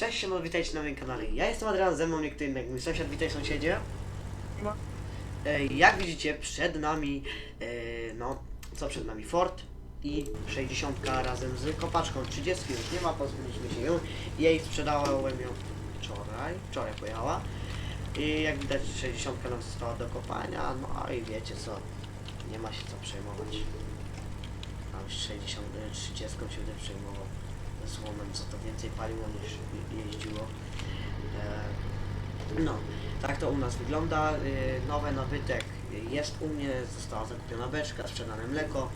Cześć, siema, witajcie na moim kanale. Ja jestem Adrian, ze mną niektóry inny, mój sąsiad, witaj sąsiedzie. No. E, Jak widzicie, przed nami, e, no, co przed nami, Ford i 60 razem z kopaczką 30 już nie ma, pozbyliśmy się ją. Jej sprzedałem ją wczoraj, wczoraj pojechała. I jak widać 60 nam została do kopania, no i wiecie co, nie ma się co przejmować. A już 60, e, 30 się będę przejmował złomem, co to więcej paliło niż je- jeździło. E, No, tak to u nas wygląda. Y, Nowy nabytek jest u mnie, została zakupiona beczka, sprzedane mleko.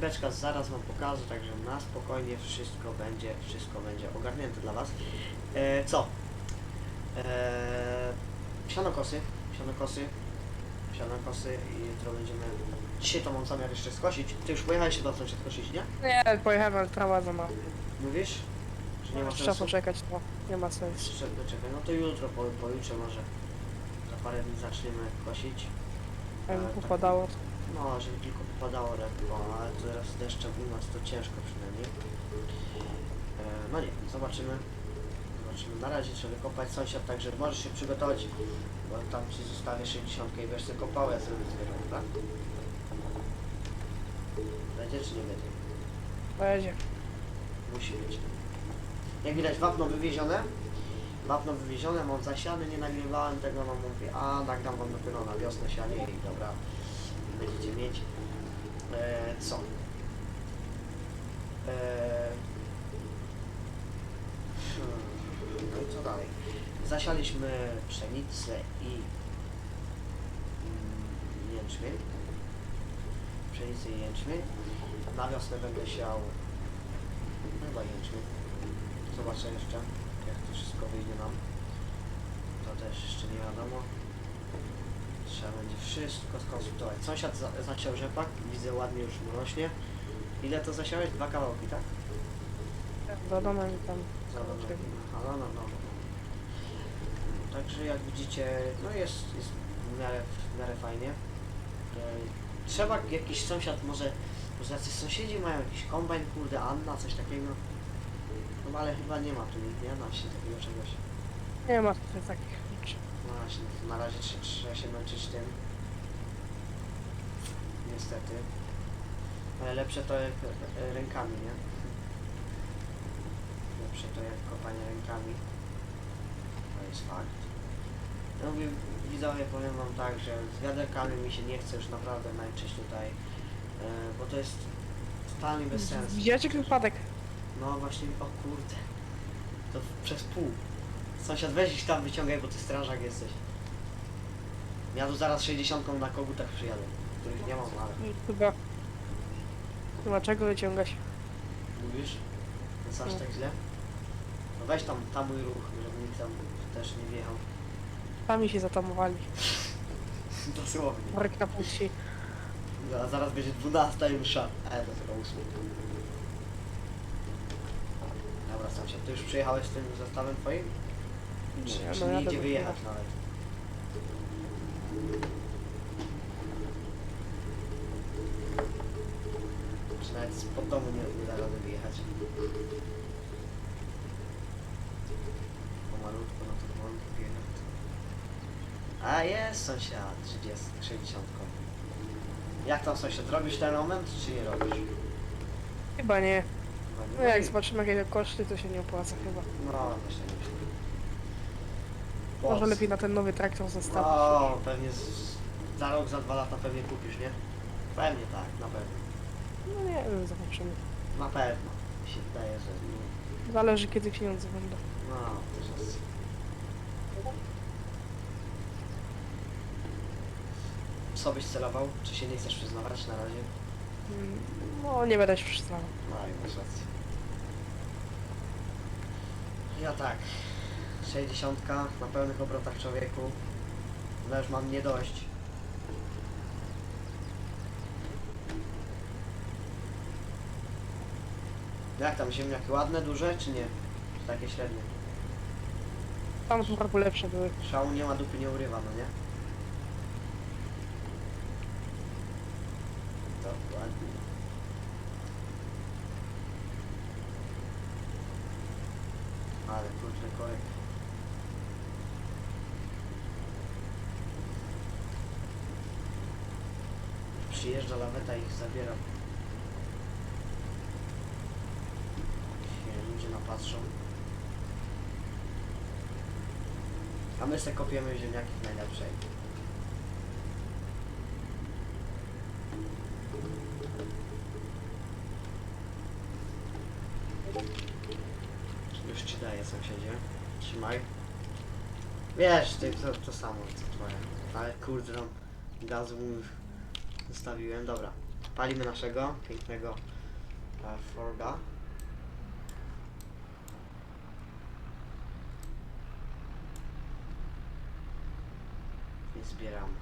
Beczka zaraz wam pokażę, także na spokojnie wszystko będzie, wszystko będzie ogarnięte dla was. E, co? E, sianokosy, sianokosy, sianokosy i jutro będziemy... Dzisiaj to mam zamiar jeszcze skosić. Ty już pojechałeś chyba coś skosić, nie? Nie, pojechałem, ale trawa za ma. Mówisz? Że nie ma Trzeba sensu? poczekać, no. Nie ma sensu. Jeszcze czekaj, no to jutro, po, pojutrze może za parę dni zaczniemy kosić. Jakby Ale tak- popadało. No, żeby tylko popadało lekko, ale teraz z deszczem u nas to ciężko przynajmniej. E, no nie, zobaczymy. Zobaczymy. Na razie trzeba kopać sąsiad, także możesz się przygotować, bo tam ci zostawię 60 i będziesz kopał, ja zrobię zwierzę, tak? Będzie czy nie będzie? Pojedzie. Musi być. Jak widać wapno wywiezione. Wapno wywiezione, mam zasiany, nie nagrywałem tego, no mówię, a nagram wam dopiero na wiosnę sianie i dobra, będziecie mieć. E, co? E, hmm, no i co dalej? Zasialiśmy pszenicę i mm, jęczmień. Pszenicę i jęczmień. Na wiosnę będę siał Chyba jęczmień. Zobaczę jeszcze, jak to wszystko wyjdzie nam. To też jeszcze nie wiadomo. Trzeba będzie wszystko skonsultować. Sąsiad za, zasiał rzepak, widzę ładnie już mu rośnie. Ile to zasiałeś? Dwa kawałki, tak? Do domu i tam. Za dobrze. Aha, no, no, no, no. Także jak widzicie, no jest, jest w miarę, w miarę fajnie. E, Trzeba jakiś sąsiad, może, może jacyś sąsiedzi mają jakiś kombajn, kurde, Anna, coś takiego. No ale chyba nie ma tu nikt, nie? Na się takiego czegoś. Nie ma tutaj takich rzeczy. No właśnie, to na razie trze- trzeba się męczyć tym. Niestety. Ale lepsze to jak e, rękami, nie? Lepsze to jak kopanie rękami. To jest fakt. Mówię, widzowie, powiem wam tak, że z wiaderkami mi się nie chce już naprawdę męczyć tutaj. e, Bo to jest totalnie bez sensu. Widziałeś jaki wypadek? No właśnie, o kurde. To przez pół. Sąsiad weź ich tam wyciągaj, bo ty strażak jesteś. Ja tu zaraz 60 na kogutach przyjadę, których nie mam, ale Chyba. Nie ma czego wyciągać. mówisz? Jest aż No. tak źle? No weź tam tamuj ruch, żeby nikt tam też nie wjechał. Sami się zatamowali. Dosłownie. Worek na puści. A zaraz będzie 12 i msza. E, to tylko 8. Dobra, sąsiad, ty już przyjechałeś z tym zestawem twoim? Czy, Nie, czy no nie jadę idzie wyjechać nawet? Czy nawet spod domu nie, nie da rady wyjechać? Pomalutko, no to biegać. A jest sąsiad, 30, 60. Jak tam sąsiad, robisz ten moment, czy nie robisz? Chyba nie. Nie No jak zobaczymy jakie koszty, to się nie opłaca chyba. No, właśnie myślę. Może lepiej na ten nowy traktor zostawić. O, pewnie z, za rok, za dwa lata pewnie kupisz, nie? Pewnie tak, na pewno. No nie wiem, zobaczymy. Na pewno. Mi się wydaje, że nie. Zależy kiedy pieniądze będą. No, też jest. Co byś celował? Czy się nie chcesz przyznawać na razie? Mm, No nie będę się przyznawał. No i masz rację. Ja tak. 60 na pełnych obrotach człowieku. No już mam nie dość. Jak tam ziemniaki ładne, duże czy nie? Czy takie średnie? Tam są trochę lepsze były. Szału nie ma, dupy nie urywa, no nie? Dokładnie. A Ale kurde korek. Przyjeżdża laweta i ich zabiera. Się ludzie napatrzą. A my se kopiemy ziemniaki w najlepszej. Już ci daję sąsiedzie. Trzymaj. Wiesz, ty to, to samo co twoje. Ale kurde tam gazu mu zostawiłem. Dobra. Palimy naszego pięknego e, Forga. I zbieramy.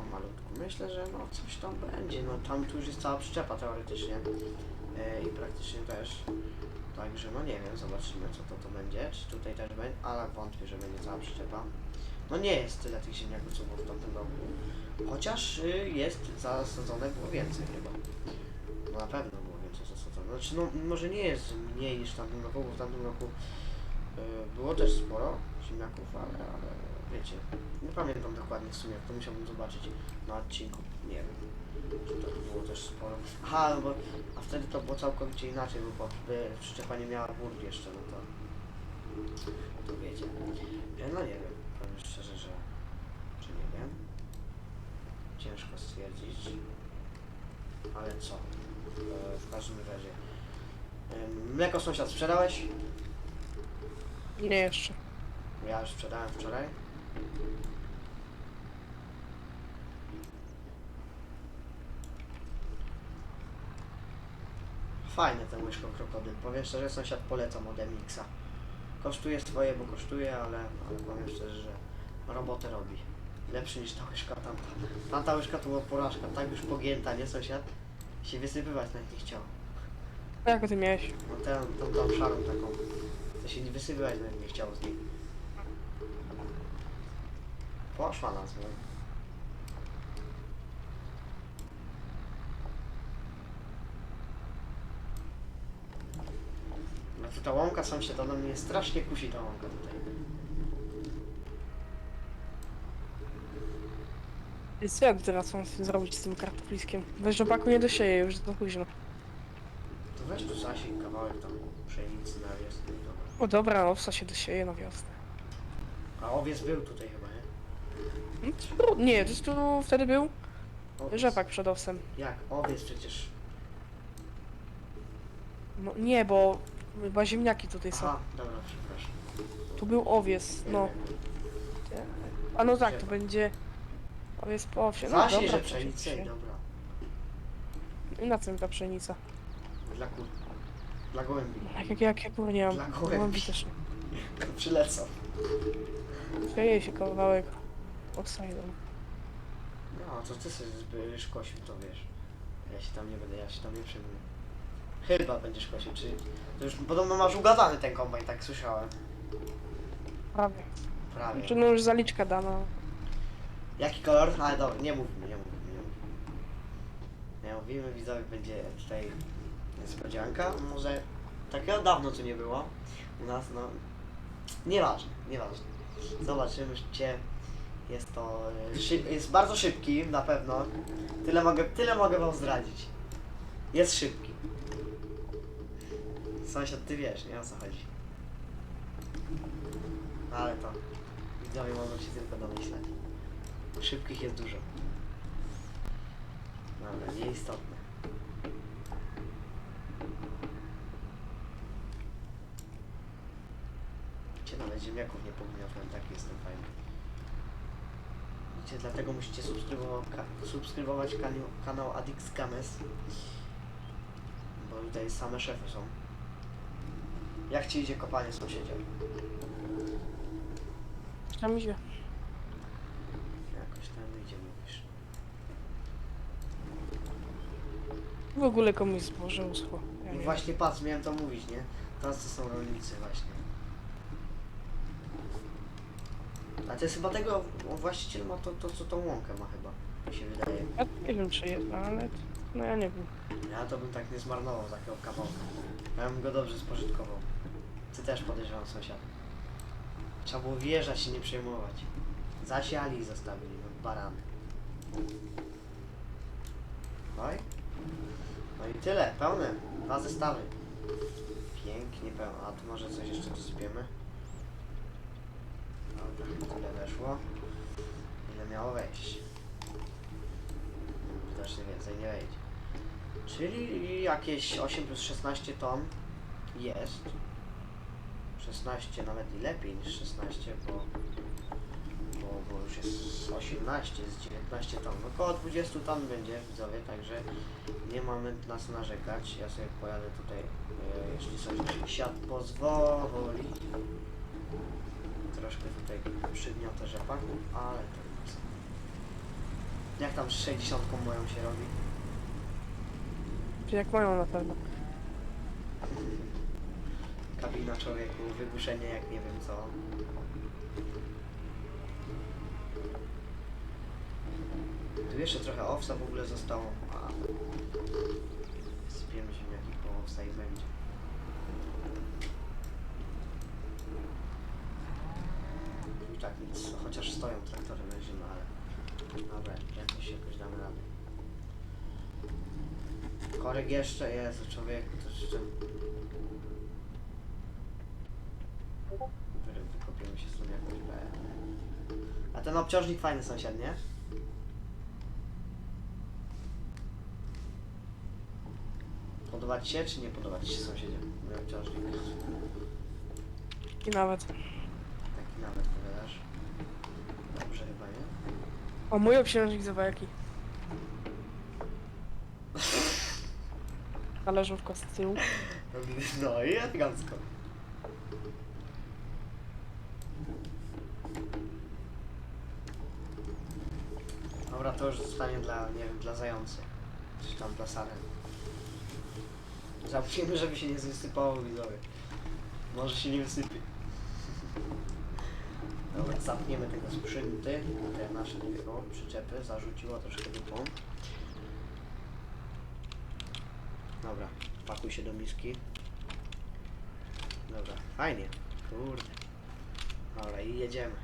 O malutku. Myślę, że no coś tam będzie. No tam tu już jest cała przyczepa teoretycznie. E, I praktycznie też. Także no nie wiem, zobaczymy co to, to będzie. Czy tutaj też będzie, ale wątpię, że będzie cała przyczepa. No nie jest tyle tych ziemniaków, co było w tamtym roku. Chociaż y, jest zasadzone było więcej chyba. No na pewno było więcej zasadzone. Znaczy no może nie jest mniej niż w tamtym roku, bo w tamtym roku y, było też sporo ziemniaków, ale, ale wiecie, nie pamiętam dokładnie w sumie, to musiałbym zobaczyć na odcinku. Nie wiem. Czy to było też sporo. Aha, no bo a wtedy to było całkowicie inaczej, bo po- y, przyczepa nie miała burg jeszcze, no to to wiecie. E, No nie wiem, powiem szczerze, że czy nie wiem. Ciężko stwierdzić. Ale co? E, W każdym razie. Mleko sąsiad sprzedałeś? Nie jeszcze. Ja już sprzedałem wczoraj. Fajne ten łyżko krokodyl. Powiem szczerze, sąsiad polecam od MX-a. Kosztuje swoje, bo kosztuje, ale, ale powiem szczerze, że robotę robi. Lepszy niż ta łyżka tamta. Tamta łyżka to była porażka, tak już pogięta, nie sąsiad? Się wysypywać nawet nie chciał. Jak ty miałeś? No tę, tą, tą szarą taką. To się nie wysypywać nawet nie chciało z niej. Poszła no. Ta łąka sam się to na mnie strasznie kusi ta łąka tutaj. I co ja teraz mam zrobić z tym kartofliskiem? Weź rzepaku nie dosieję, już za późno. To weź tu Sasi kawałek tam pszenicy na i dobra. O dobra, owsa się dosieje na wiosnę. A owiec był tutaj chyba, nie? No, to nie, to jest tu wtedy był Owiec. rzepak przed owsem. Jak? Owiec przecież. No nie, bo chyba ziemniaki tutaj są. Aha, dobra, przepraszam. Tu był owiec, no. A no tak, to będzie owiec po owsie. No Zasi, dobra, że to pszenicę, się- dobra. I na co mi ta pszenica? Dla kur... Dla gołębi. Jak, jak, jak ja kurwa nie mam. Dla gołębi. Gołębi też nie. Przylecą. Przeje się kawałek oksajdą. No, co ty sobie będziesz kosił, to wiesz. Ja się tam nie będę, ja się tam nie przejmuję. Chyba będziesz kosił, czy... To już podobno masz ugadany ten kombajn, tak słyszałem. Prawie. Prawie. Znaczy no już zaliczka dana. Jaki kolor? Ale dobra, nie mówmy, nie mówmy, nie mówmy. Nie mówimy, widzowie, będzie tutaj niespodzianka. Może takiego dawno tu nie było. U nas, no... Nieważne, nieważne. Zobaczymy, cię. Jest to... e, Szyb, jest bardzo szybki, na pewno. Tyle mogę, tyle mogę wam zdradzić. Jest szybki. Sąsiad, ty wiesz, nie o co chodzi. Ale to... Widzowie mogą się tylko domyślać. Szybkich jest dużo. Dobra, nieistotne. Cię nawet ziemniaków nie pogniotłem, tak jestem fajny. Widzicie, dlatego musicie subskrybować, ka subskrybować kanał, Adix Games. Bo tutaj same szefy są. Jak ci idzie kopanie sąsiedzie? Tam idzie. Jakoś tam idzie, mówisz. W ogóle komuś zboże uschło. Ja No nie właśnie patrz, miałem to mówić, nie? Teraz to są rolnicy właśnie. A to jest chyba tego, właściciel ma to, to co tą łąkę ma chyba, mi się wydaje. wiem. Ja nie wiem czy jedna, ale... No ja nie wiem. Ja to bym tak nie zmarnował takiego kawałka. Ja bym go dobrze spożytkował. Też podejrzewam sąsiad. Trzeba było wjeżdżać i nie przejmować. Zasiali i zostawili, no barany. Oj. No i tyle, pełne. Dwa zestawy. Pięknie pełne. A tu może coś jeszcze dosypiemy? Dobra, tyle weszło. Ile miało wejść? Widocznie więcej nie wejdzie. Czyli jakieś 8 plus 16 ton jest. 16 nawet i lepiej niż 16, bo, bo, bo już jest 18, jest 19 ton. No około 20 ton będzie widzowie, także nie mamy na co narzekać. Ja sobie pojadę tutaj, e, jeśli coś świat pozwoli. Troszkę tutaj przygniotę rzepaku, ale to nic. Jak tam z 60 moją się robi? Jak mają na pewno. Kabina człowieku, wygłuszenie jak nie wiem co. Tu jeszcze trochę owsa w ogóle zostało. A. Sypiemy ziemniaki po owsa i będzie. I tak nic, chociaż stoją traktory na zimę, ale dobra, jakoś jakoś damy radę. Korek jeszcze jest, człowieku, to jeszcze Wykopiemy się stąd jakoś B. A ten obciążnik fajny sąsiad, nie? Podoba ci się, czy nie podoba ci się sąsiedzie? Mój obciążnik. I nawet. Taki nawet powiadasz. Dobrze chyba, nie? O, mój obciążnik zobacz jaki. Talerzówka z tyłu. No i elegancko. Dobra, to już zostanie dla, nie wiem, dla zający. Czy tam dla saren. Zamkniemy, żeby się nie wysypało widzowie. Może się nie wysypie. Dobra, zapniemy tego sprzęty. Te nasze dwie o, przyczepy zarzuciło troszkę dupą. Dobra, pakuj się do miski. Dobra, fajnie. Kurde. Dobra, i jedziemy.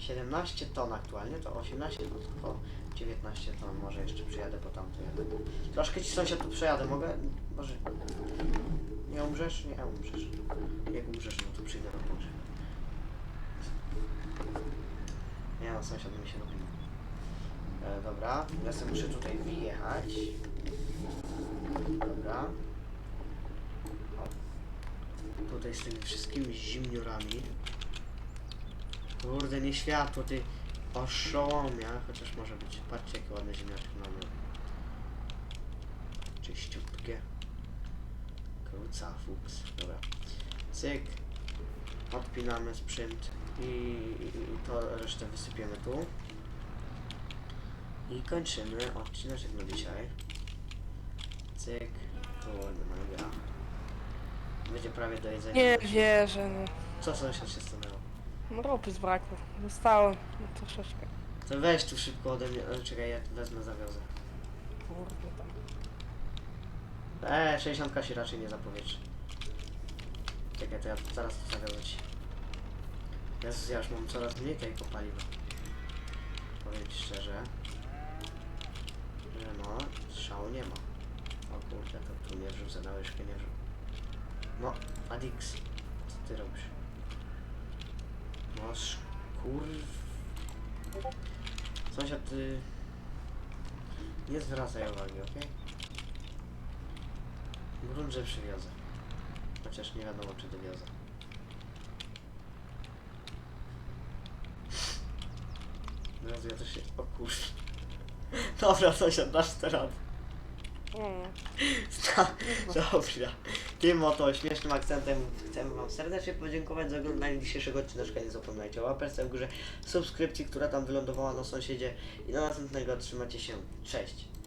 17 ton aktualnie, to 18 ton, to 19 ton, może jeszcze przyjadę po tamto jadę. Troszkę ci sąsiad tu przejadę, mogę? Może... Nie umrzesz? Nie umrzesz. Jak umrzesz, no to przyjdę na pogrzeb. Nie no, sąsiad mi się lubi. E, dobra, ja sobie muszę tutaj wyjechać. Dobra. O. Tutaj z tymi wszystkimi zimniorami. Kurde, nie światło, ty oszołomia, chociaż może być. Patrzcie, jakie ładne ziemniaczki mamy. Czyściutkie. Kruca, fuks. Dobra. Cyk. Odpinamy sprzęt i, i, i to resztę wysypiemy tu. I kończymy odcinek na dzisiaj. Cyk. Kurde, mega. Będzie prawie do jedzenia. Nie wierzę, no. Co sąsiad się stanęło? No ropy zbrakło. Zostało no, troszeczkę. To weź tu szybko ode mnie. e, Czekaj, ja tu wezmę, zawiozę. Kurde tam. Eee, 60 się raczej nie zapowietrzy. Czekaj, to ja zaraz to zawiozę ci. Jezus, ja już mam coraz mniej tego paliwa. Powiem ci szczerze. Że no, strzału nie ma. O kurde, to tu nie wrzucę, na łyżkę nie wrzucę. No, Adix, co ty robisz? No, kur... Sąsiad, ty... Nie zwracaj uwagi, okej? Grunt, że przywiozę. Chociaż nie wiadomo, czy dowiozę. Teraz ja też się... O. Dobra, sąsiad, dasz teraz. Mm. Dobra. Tym oto śmiesznym akcentem chcemy Wam serdecznie podziękować za oglądanie dzisiejszego odcineczka. Nie zapominajcie o łapeczce w górze, subskrypcji, która tam wylądowała na sąsiedzie i do następnego. Trzymajcie się. Cześć.